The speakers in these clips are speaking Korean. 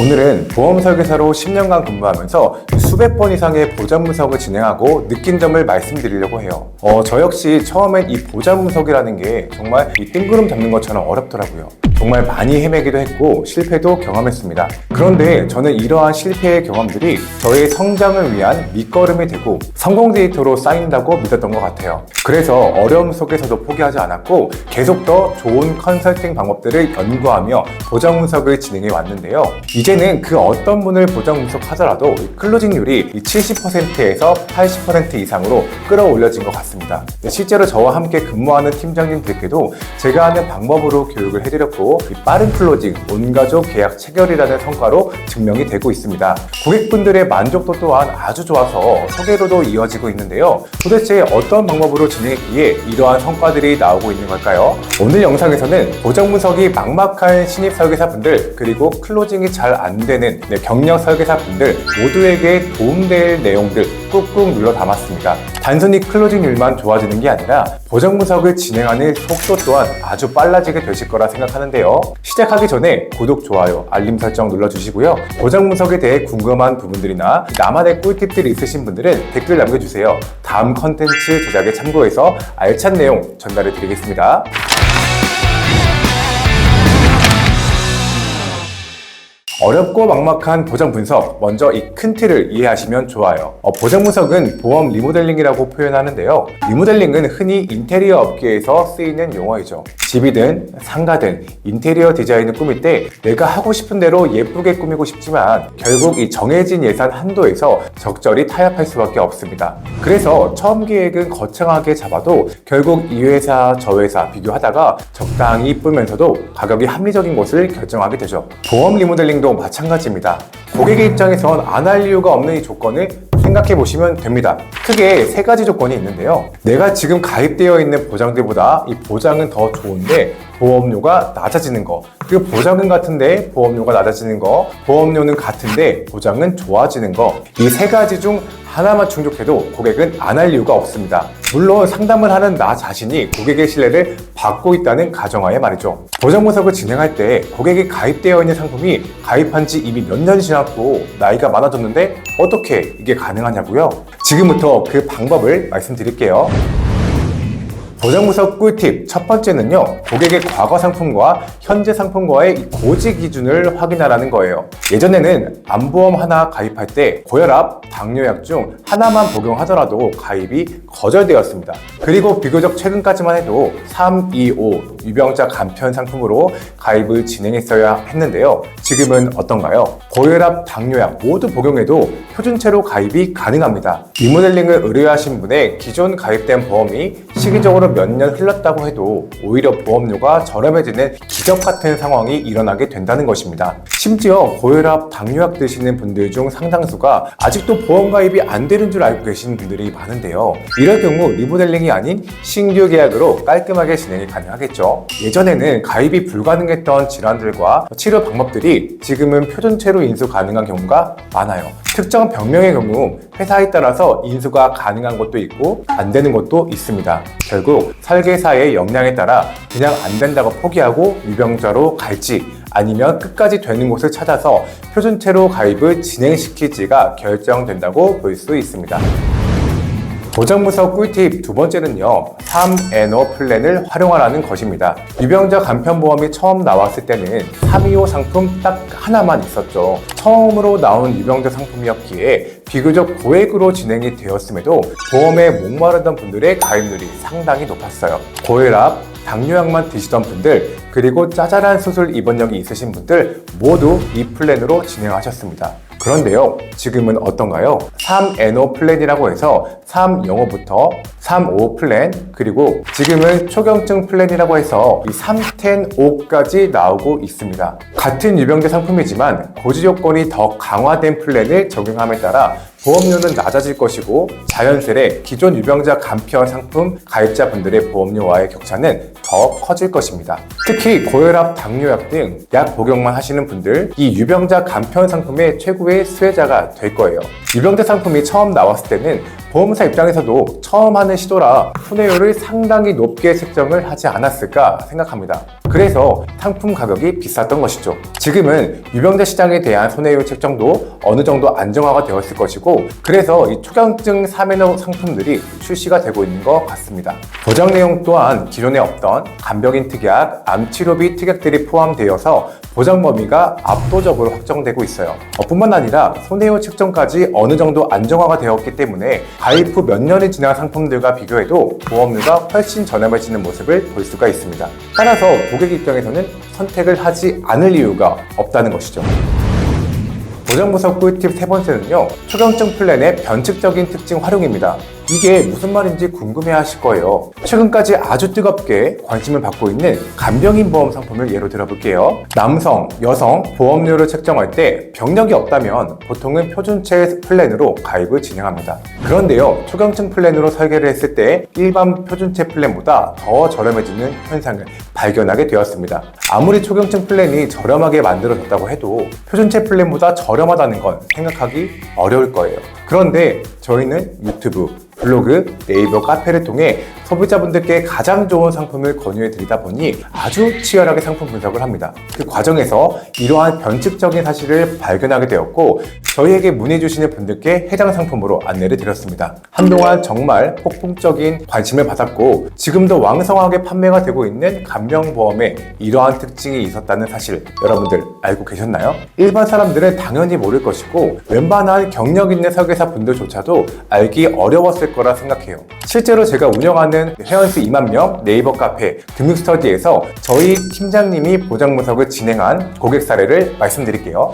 오늘은 보험 설계사로 10년간 근무하면서 수백 번 이상의 보장 분석을 진행하고 느낀 점을 말씀드리려고 해요. 어, 저 역시 처음엔 이 보장 분석이라는 게 정말 이 뜬구름 잡는 것처럼 어렵더라고요. 정말 많이 헤매기도 했고 실패도 경험했습니다. 그런데 저는 이러한 실패의 경험들이 저의 성장을 위한 밑거름이 되고 성공 데이터로 쌓인다고 믿었던 것 같아요. 그래서 어려움 속에서도 포기하지 않았고 계속 더 좋은 컨설팅 방법들을 연구하며 보장 분석을 진행해 왔는데요. 이제는 그 어떤 분을 보장 분석하더라도 이 클로징률이 70%에서 80% 이상으로 끌어올려진 것 같습니다. 실제로 저와 함께 근무하는 팀장님들께도 제가 하는 방법으로 교육을 해드렸고 이 빠른 클로징, 온가족 계약 체결이라는 성과로 증명이 되고 있습니다. 고객분들의 만족도 또한 아주 좋아서 소개로도 이어지고 있는데요. 도대체 어떤 방법으로 진행했기에 이러한 성과들이 나오고 있는 걸까요? 오늘 영상에서는 보장 분석이 막막한 신입 설계사분들 그리고 클로징이 잘 안 되는 네, 경력 설계사분들 모두에게 도움될 내용들 꾹꾹 눌러 담았습니다. 단순히 클로징률만 좋아지는 게 아니라 보장 분석을 진행하는 속도 또한 아주 빨라지게 되실 거라 생각하는데요. 시작하기 전에 구독, 좋아요, 알림 설정 눌러주시고요. 보장 분석에 대해 궁금한 부분들이나 나만의 꿀팁들이 있으신 분들은 댓글 남겨주세요. 다음 컨텐츠 제작에 참고해서 알찬 내용 전달해 드리겠습니다. 어렵고 막막한 보장 분석, 먼저 이 큰 틀을 이해하시면 좋아요. 어, 보장 분석은 보험 리모델링이라고 표현하는데요. 리모델링은 흔히 인테리어 업계에서 쓰이는 용어이죠. 집이든 상가든 인테리어 디자인을 꾸밀 때 내가 하고 싶은 대로 예쁘게 꾸미고 싶지만 결국 이 정해진 예산 한도에서 적절히 타협할 수밖에 없습니다. 그래서 처음 계획은 거창하게 잡아도 결국 이 회사 저 회사 비교하다가 적당히 이쁘면서도 가격이 합리적인 곳을 결정하게 되죠. 보험 리모델링도 마찬가지입니다. 고객의 입장에선 안 할 이유가 없는 이 조건을 생각해 보시면 됩니다. 크게 세 가지 조건이 있는데요. 내가 지금 가입되어 있는 보장들보다 이 보장은 더 좋은데 보험료가 낮아지는 거. 그리고 보장은 같은데 보험료가 낮아지는 거. 보험료는 같은데 보장은 좋아지는 거. 이 세 가지 중 하나만 충족해도 고객은 안 할 이유가 없습니다. 물론 상담을 하는 나 자신이 고객의 신뢰를 받고 있다는 가정하에 말이죠. 보장 분석을 진행할 때 고객이 가입되어 있는 상품이 가입한 지 이미 몇 년이 지났고 나이가 많아졌는데 어떻게 이게 가능하냐고요? 지금부터 그 방법을 말씀드릴게요. 분석 꿀팁. 첫 번째는요 고객의 과거 상품과 현재 상품과의 이 고지 기준을 확인하라는 거예요. 예전에는 암보험 하나 가입할 때 고혈압, 당뇨약 중 하나만 복용하더라도 가입이 거절되었습니다. 그리고 비교적 최근까지만 해도 3, 2, 5 유병자 간편 상품으로 가입을 진행했어야 했는데요. 지금은 어떤가요? 고혈압, 당뇨약 모두 복용해도 표준체로 가입이 가능합니다. 리모델링을 의뢰하신 분의 기존 가입된 보험이 시기적으로 몇 년 흘렀다고 해도 오히려 보험료가 저렴해지는 기적 같은 상황이 일어나게 된다는 것입니다. 심지어 고혈압, 당뇨약 드시는 분들 중 상당수가 아직도 보험 가입이 안 되는 줄 알고 계시는 분들이 많은데요. 이럴 경우 리모델링이 아닌 신규 계약으로 깔끔하게 진행이 가능하겠죠. 예전에는 가입이 불가능했던 질환들과 치료 방법들이 지금은 표준체로 인수 가능한 경우가 많아요. 특정 병명의 경우 회사에 따라서 인수가 가능한 것도 있고 안 되는 것도 있습니다. 결국 설계사의 역량에 따라 그냥 안 된다고 포기하고 유병자로 갈지 아니면 끝까지 되는 곳을 찾아서 표준체로 가입을 진행시킬지가 결정된다고 볼 수 있습니다. 보장분석 꿀팁 두 번째는요 3NO 플랜을 활용하라는 것입니다. 유병자 간편보험이 처음 나왔을 때는 325 상품 딱 하나만 있었죠. 처음으로 나온 유병자 상품이었기에 비교적 고액으로 진행이 되었음에도 보험에 목마르던 분들의 가입률이 상당히 높았어요. 고혈압, 당뇨약만 드시던 분들 그리고 짜잘한 수술 입원력이 있으신 분들 모두 이 플랜으로 진행하셨습니다 그런데요, 지금은 어떤가요? 3NO 플랜이라고 해서 3 영어부터 35 플랜, 그리고 지금은 초경증 플랜이라고 해서 이 310까지 나오고 있습니다. 같은 유병자 상품이지만 고지 요건이 더 강화된 플랜을 적용함에 따라 보험료는 낮아질 것이고 자연스레 기존 유병자 간편 상품 가입자분들의 보험료와의 격차는 더 커질 것입니다. 특히 고혈압, 당뇨약 등 약 복용만 하시는 분들 이 유병자 간편 상품의 최고의 수혜자가 될 거예요. 유병자 상품이 처음 나왔을 때는 보험사 입장에서도 처음 하는 시도라 손해율을 상당히 높게 책정을 하지 않았을까 생각합니다. 그래서 상품 가격이 비쌌던 것이죠. 지금은 유병자 시장에 대한 손해율 책정도 어느 정도 안정화가 되었을 것이고 그래서 이 초경증 3회너 상품들이 출시가 되고 있는 것 같습니다. 보장 내용 또한 기존에 없던 간병인 특약, 암치료비 특약들이 포함되어서 보장 범위가 압도적으로 확정되고 있어요. 어, 뿐만 아니라 손해율 책정까지 어느 정도 안정화가 되었기 때문에 가입 후 몇 년이 지난 상품들과 비교해도 보험료가 훨씬 저렴해지는 모습을 볼 수가 있습니다. 따라서 고객 입장에서는 선택을 하지 않을 이유가 없다는 것이죠. 보장부서 꿀팁 세 번째는요, 초경증 플랜의 변칙적인 특징 활용입니다. 이게 무슨 말인지 궁금해 하실 거예요. 최근까지 아주 뜨겁게 관심을 받고 있는 간병인 보험 상품을 예로 들어볼게요. 남성, 여성 보험료를 책정할 때 병력이 없다면 보통은 표준체 플랜으로 가입을 진행합니다. 그런데요, 초경증 플랜으로 설계를 했을 때 일반 표준체 플랜보다 더 저렴해지는 현상을 발견하게 되었습니다. 아무리 초경증 플랜이 저렴하게 만들어졌다고 해도 표준체 플랜보다 저렴하다는 건 생각하기 어려울 거예요. 그런데 저희는 유튜브, 블로그, 네이버 카페를 통해 소비자분들께 가장 좋은 상품을 권유해 드리다 보니 아주 치열하게 상품 분석을 합니다. 그 과정에서 이러한 변칙적인 사실을 발견하게 되었고 저희에게 문의 주시는 분들께 해당 상품으로 안내를 드렸습니다. 한동안 정말 폭풍적인 관심을 받았고 지금도 왕성하게 판매가 되고 있는 간병보험에 이러한 특징이 있었다는 사실 여러분들 알고 계셨나요? 일반 사람들은 당연히 모를 것이고 웬만한 경력 있는 설계사 분들조차도 알기 어려웠을 거라 생각해요. 실제로 제가 운영하는 회원수 2만 명 네이버 카페 금융스터디에서 저희 팀장님이 보장 분석을 진행한 고객 사례를 말씀드릴게요.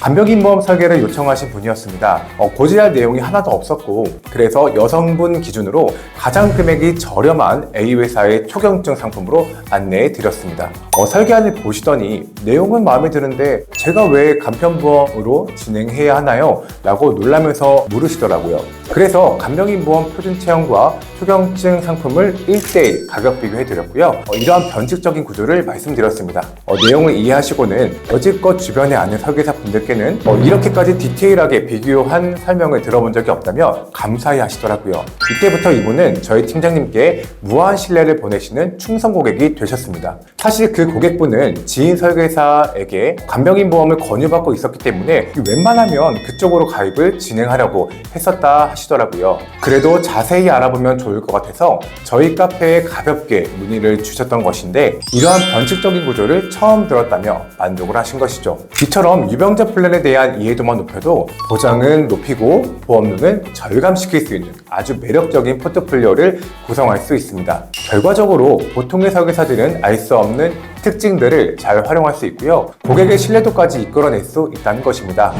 간병인 보험 설계를 요청하신 분이었습니다. 어, 고지할 내용이 하나도 없었고 그래서 여성분 기준으로 가장 금액이 저렴한 A 회사의 초경증 상품으로 안내해 드렸습니다. 어, 설계안을 보시더니 내용은 마음에 드는데 제가 왜 간편보험으로 진행해야 하나요? 라고 놀라면서 물으시더라고요. 그래서 간병인 보험 표준 체험과 초경증 상품을 1대1 가격 비교해 드렸고요. 어, 이러한 변칙적인 구조를 말씀드렸습니다. 어, 내용을 이해하시고는 여지껏 주변에 아는 설계사 분들께는 어, 이렇게까지 디테일하게 비교한 설명을 들어본 적이 없다며 감사히 하시더라고요. 이때부터 이분은 저희 팀장님께 무한 신뢰를 보내시는 충성 고객이 되셨습니다. 사실 그 고객분은 지인 설계사에게 간병인 보험을 권유받고 있었기 때문에 웬만하면 그쪽으로 가입을 진행하려고 했었다 하시더라고요. 그래도 자세히 알아보면 좋을 것 같아서 저희 카페에 가볍게 문의를 주셨던 것인데 이러한 변칙적인 구조를 처음 들었다며 만족을 하신 것이죠. 이처럼 유병자 플랜에 대한 이해도만 높여도 보장은 높이고 보험료는 절감시킬 수 있는 아주 매력적인 포트폴리오를 구성할 수 있습니다. 결과적으로 보통의 설계사들은 알 수 없는 특징들을 잘 활용할 수 있고요. 고객의 신뢰도까지 이끌어낼 수 있다는 것입니다.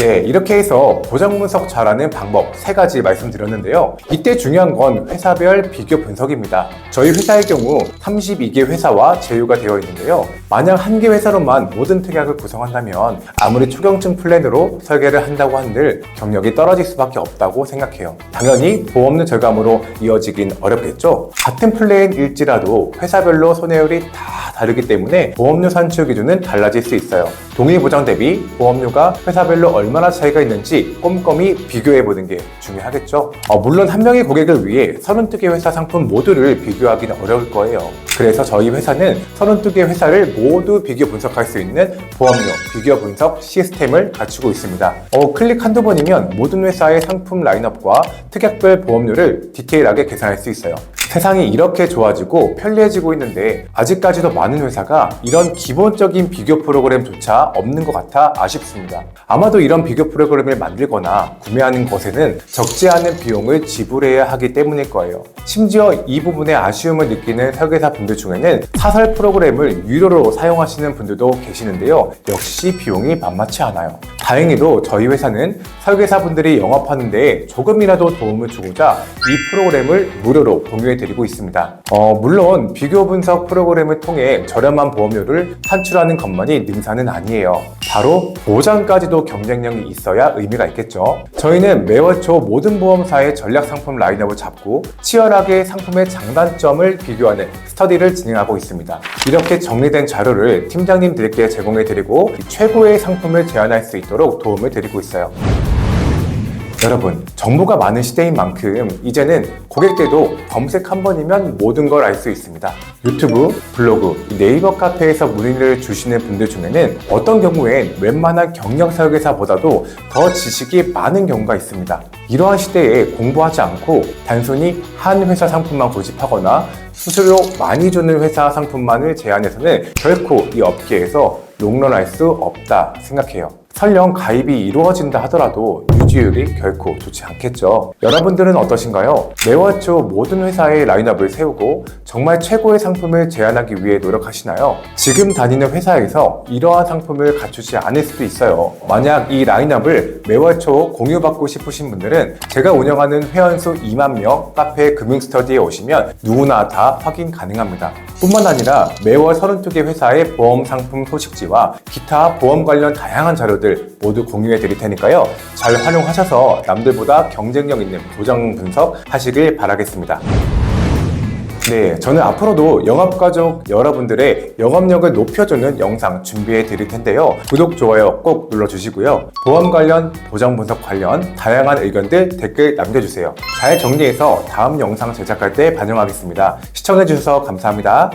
네, 이렇게 해서 보장 분석 잘하는 방법 세 가지 말씀드렸는데요. 이때 중요한 건 회사별 비교 분석입니다. 저희 회사의 경우 32개 회사와 제휴가 되어 있는데요. 만약 한 개 회사로만 모든 특약을 구성한다면 아무리 초경증 플랜으로 설계를 한다고 한들 경력이 떨어질 수밖에 없다고 생각해요. 당연히 보험료 절감으로 이어지긴 어렵겠죠. 같은 플랜일지라도 회사별로 손해율이 다 다르기 때문에 보험료 산출 기준은 달라질 수 있어요. 동일 보장 대비 보험료가 회사별로 얼마나 차이가 있는지 꼼꼼히 비교해보는 게 중요하겠죠. 어, 물론 한 명의 고객을 위해 32개 회사 상품 모두를 비교하기는 어려울 거예요. 그래서 저희 회사는 32개 회사를 모두 비교 분석할 수 있는 보험료 비교 분석 시스템을 갖추고 있습니다. 어, 클릭 한두 번이면 모든 회사의 상품 라인업과 특약별 보험료를 디테일하게 계산할 수 있어요. 세상이 이렇게 좋아지고 편리해지고 있는데 아직까지도 많은 회사가 이런 기본적인 비교 프로그램조차 없는 것 같아 아쉽습니다. 아마도 이런 비교 프로그램을 만들거나 구매하는 것에는 적지 않은 비용을 지불해야 하기 때문일 거예요. 심지어 이 부분에 아쉬움을 느끼는 설계사 분들 중에는 사설 프로그램을 유료로 사용하시는 분들도 계시는데요. 역시 비용이 만만치 않아요. 다행히도 저희 회사는 설계사 분들이 영업하는 데 조금이라도 도움을 주고자 이 프로그램을 무료로 공유해 드리고 있습니다. 어, 물론 비교 분석 프로그램을 통해 저렴한 보험료를 산출하는 것만이 능사는 아니에요. 바로 보장까지도 경쟁력이 있어야 의미가 있겠죠. 저희는 매월 초 모든 보험사의 전략 상품 라인업을 잡고 치열하게 상품의 장단점을 비교하는 스터디를 진행하고 있습니다. 이렇게 정리된 자료를 팀장님들께 제공해 드리고 최고의 상품을 제안할 수 있도록 도움을 드리고 있어요. 여러분, 정보가 많은 시대인 만큼 이제는 고객들도 검색 한 번이면 모든 걸 알 수 있습니다. 유튜브, 블로그, 네이버 카페에서 문의를 주시는 분들 중에는 어떤 경우엔 웬만한 경력 설계사보다도 더 지식이 많은 경우가 있습니다. 이러한 시대에 공부하지 않고 단순히 한 회사 상품만 고집하거나 수수료 많이 주는 회사 상품만을 제안해서는 결코 이 업계에서 롱런할 수 없다 생각해요. 설령 가입이 이루어진다 하더라도 유지율이 결코 좋지 않겠죠. 여러분들은 어떠신가요? 매월 초 모든 회사의 라인업을 세우고 정말 최고의 상품을 제안하기 위해 노력하시나요? 지금 다니는 회사에서 이러한 상품을 갖추지 않을 수도 있어요. 만약 이 라인업을 매월 초 공유받고 싶으신 분들은 제가 운영하는 회원수 2만 명 카페 금융스터디에 오시면 누구나 다 확인 가능합니다. 뿐만 아니라 매월 32개 회사의 보험 상품 소식지와 기타 보험 관련 다양한 자료들 모두 공유해 드릴 테니까요. 잘 활용하셔서 남들보다 경쟁력 있는 보장 분석 하시길 바라겠습니다. 네, 저는 앞으로도 영업가족 여러분들의 영업력을 높여주는 영상 준비해 드릴 텐데요. 구독, 좋아요 꼭 눌러주시고요. 보험 관련, 보장 분석 관련 다양한 의견들 댓글 남겨주세요. 잘 정리해서 다음 영상 제작할 때 반영하겠습니다. 시청해주셔서 감사합니다.